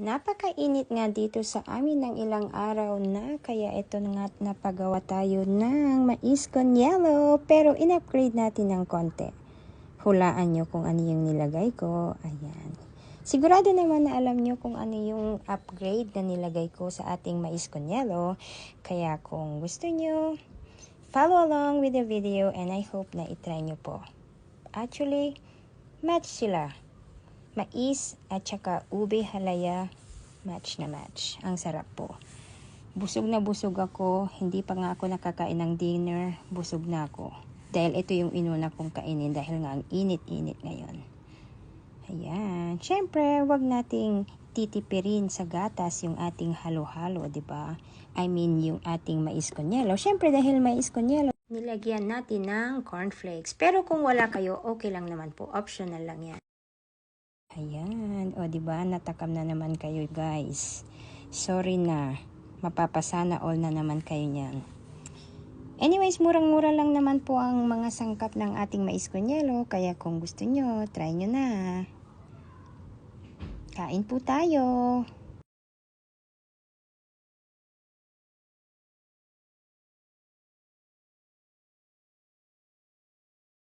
Napakainit nga dito sa amin ng ilang araw na kaya ito nga napagawa tayo ng mais con yellow pero in-upgrade natin ng konti. Hulaan nyo kung ano yung nilagay ko. Ayan. Sigurado naman na alam nyo kung ano yung upgrade na nilagay ko sa ating mais con yellow. Kaya kung gusto nyo, follow along with the video and I hope na itry nyo po. Actually, match sila mais at saka ube halaya, match na match. Ang sarap po. Busog na busog ako, hindi pa nga ako nakakain ng dinner, busog na ako. Dahil ito yung inuna kong kainin dahil nga ang init-init ngayon. Ayan. Siyempre, wag nating titipirin sa gatas yung ating halo-halo, di ba? I mean, yung ating mais con yellow. Siyempre, dahil mais con yellow, nilagyan natin ng cornflakes. Pero kung wala kayo, okay lang naman po. Optional lang yan. Ayan. O, di ba Natakam na naman kayo, guys. Sorry na. Mapapasana all na naman kayo niyan. Anyways, murang-mura lang naman po ang mga sangkap ng ating mais con yellow. Kaya kung gusto nyo, try nyo na. Kain po tayo.